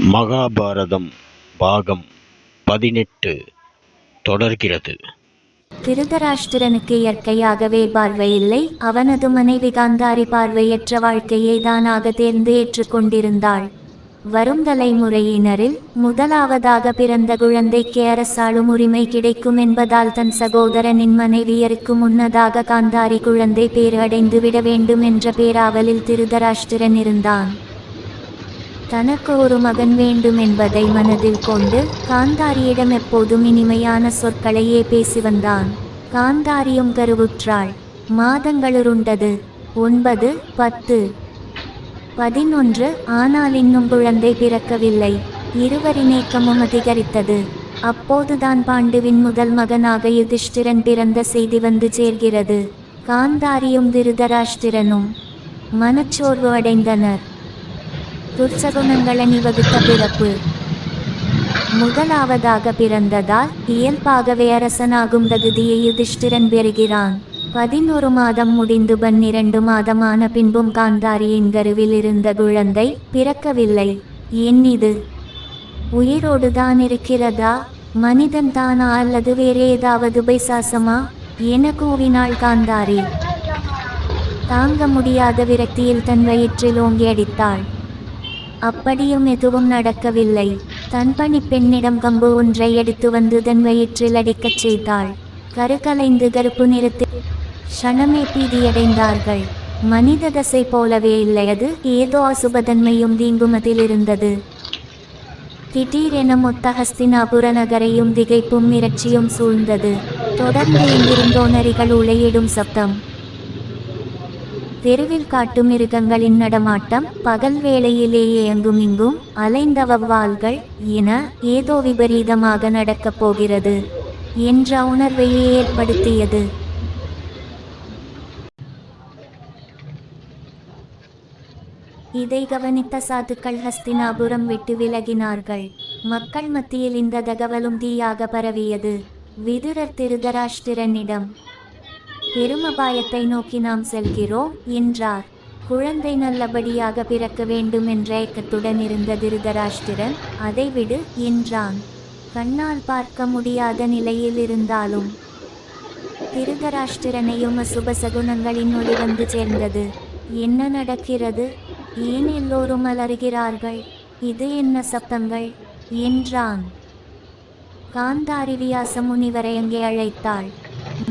மகாபாரதம் பாகம் பதினெட்டு தொடர்கிறது. திருதராஷ்டிரனுக்கு இயற்கையாகவே பார்வை இல்லை. அவனது மனைவி காந்தாரி பார்வையற்ற வாழ்க்கையை தானாக தேர்ந்து ஏற்றுக்கொண்டிருந்தாள் வரும் தலைமுறையினரில் முதலாவதாக பிறந்த குழந்தைக்கு அரசாளும் உரிமை கிடைக்கும் என்பதால் தன் சகோதரனின் மனைவியருக்கு முன்னதாக காந்தாரி குழந்தை பேறு அடைந்து விட வேண்டும் என்ற பேராவலில் திருதராஷ்டிரன் இருந்தான். தனக்கு ஒரு மகன் வேண்டும் என்பதை மனதில் கொண்டு காந்தாரியிடம் எப்போதும் இனிமையான சொற்களையே பேசி வந்தான். காந்தாரியும் கருவுற்றாள். மாதங்களுருண்டது. ஒன்பது பத்து. பதினொன்று ஆனால் இன்னும் குழந்தை பிறக்கவில்லை. இருவரின் ஏக்கமும் அதிகரித்தது. அப்போதுதான் பாண்டுவின் முதல் மகனாக யுதிஷ்டிரன் பிறந்த செய்தி வந்து சேர்கிறது. காந்தாரியும் திருதராஷ்டிரனும் மனச்சோர்வு அடைந்தனர். துர்சகுணங்கள் வகுத்த பிறப்பு. முதலாவதாக பிறந்ததால் இயல்பாகவே அரசனாகும் தகுதியை யுதிஷ்டிரன் பெறுகிறான். பதினோரு மாதம் முடிந்து பன்னிரண்டு மாதமான பின்பும் காந்தாரியின் கருவில் இருந்த குழந்தை பிறக்கவில்லை. என் இது? உயிரோடு தான் இருக்கிறதா? மனிதன் தானா அல்லது வேறு ஏதாவது பைசாசமா? என கூவினாள் காந்தாரி. தாங்க முடியாத விரக்தியில் தன் வயிற்றில் ஓங்கி அடித்தாள். அப்படியும் எதுவும் நடக்கவில்லை. தன் பணி பெண்ணிடம் கம்பு ஒன்றை எடுத்து வந்து தன் வயிற்றில் அடிக்கச் செய்தாள். கருக்கலைந்து கருப்பு நிறத்தில் க்ஷணமே பீதியடைந்தார்கள். மனித தசை போலவே இல்லை அது. ஏதோ அசுபதன்மையும் தீங்கும் அதில் இருந்தது. திடீரென மொத்த ஹஸ்தினாபுர நகரையும் திகைப்பும் மிரட்சியும் சூழ்ந்தது. தொடர்ந்து எங்கிருந்தோ நரிகள் உளையிடும் சப்தம். தெருவில் காட்டும் மிருகங்களின் நடமாட்டம் பகல் வேளையிலேயே எங்கும் இங்கும் அலைந்த வவ்வால்கள் என ஏதோ விபரீதமாக நடக்கப் போகிறது என்ற உணர்வையே ஏற்படுத்தியது. இதை கவனித்த சாதுக்கள் ஹஸ்தினாபுரம் விட்டு விலகினார்கள். மக்கள் மத்தியில் இந்த தகவலும் தீயாக பரவியது. விதுரர் திருதராஷ்டிரனிடம் பெருமபாயத்தை நோக்கி நாம் செல்கிறோம் என்றார். குழந்தை நல்லபடியாக பிறக்க வேண்டும் என்ற ஏக்கத்துடன் இருந்த திருதராஷ்டிரன் அதை விடு என்றான். கண்ணால் பார்க்க முடியாத நிலையில் இருந்தாலும் திருதராஷ்டிரனையும் அசுபசகுணங்களின் ஒளி வந்து சேர்ந்தது. என்ன நடக்கிறது? ஏன் எல்லோரும் அலறுகிறார்கள்? இது என்ன சப்தங்கள்? என்றான். காந்தாரி வியாச முனிவரை அங்கே அழைத்தாள்.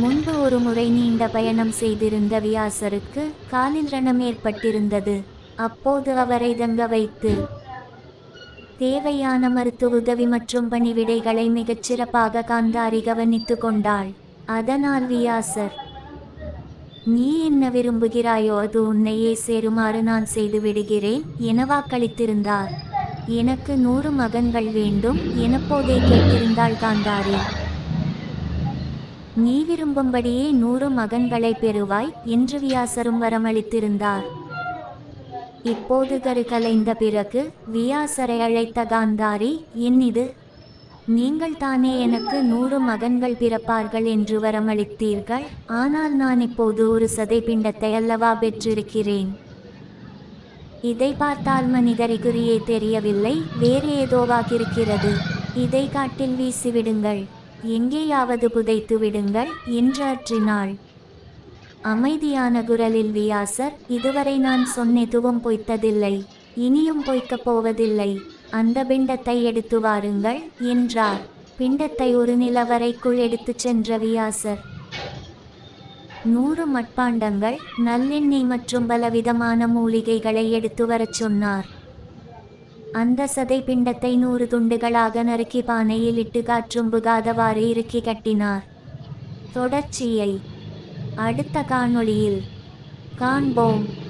முன்பு ஒரு முறை நீண்ட பயணம் செய்திருந்த வியாசருக்கு காலில் ரணம் ஏற்பட்டிருந்தது. அப்போது அவரை தங்க வைத்து தேவையான மருத்துவ உதவி மற்றும் பணிவிடைகளை மிகச் சிறப்பாக காந்தாரி கவனித்து கொண்டாள். அதனால் வியாசர் நீ என்ன விரும்புகிறாயோ அது உன்னையே சேருமாறு நான் செய்து விடுகிறேன் என வாக்களித்திருந்தார். எனக்கு நூறு மகன்கள் வேண்டும் எனப்போதே கேட்டிருந்தாள் காந்தாரி. நீ விரும்பும்படியே நூறு மகன்களை பெறுவாய் என்று வியாசரும் வரமளித்திருந்தார். இப்போது கருகலைந்த பிறகு வியாசரை அழைத்த காந்தாரி என் இது நீங்கள் தானே எனக்கு நூறு மகன்கள் பிறப்பார்கள் என்று வரமளித்தீர்கள். ஆனால் நான் இப்போது ஒரு சதைப்பிண்டத்தை அல்லவா பெற்றிருக்கிறேன்? இதை பார்த்தால் மனிதரிக்குரியே தெரியவில்லை. வேறு ஏதோவாக இருக்கிறது இதை காட்டில் வீசிவிடுங்கள். எங்கேயாவது புதைத்து விடுங்கள் என்றாற்றினாள். அமைதியான குரலில் வியாசர் இதுவரை நான் சொன்னெதுவும் பொய்த்ததில்லை. இனியும் பொய்க்கப் போவதில்லை. அந்த பிண்டத்தை எடுத்து வாருங்கள் என்றார். பிண்டத்தை ஒரு நிலவரைக்குள் எடுத்துச் சென்ற வியாசர். நூறு மட்பாண்டங்கள் நல்லெண்ணெய் மற்றும் பலவிதமான மூலிகைகளை எடுத்து வரச் சொன்னார். அந்த சதை பிண்டத்தை நூறு துண்டுகளாக நறுக்கி பானையில் இட்டு காற்றும் புகாதவாறு இறுக்கி கட்டினார். தொடர்ச்சியை. அடுத்த காணொளியில் காண்போம்.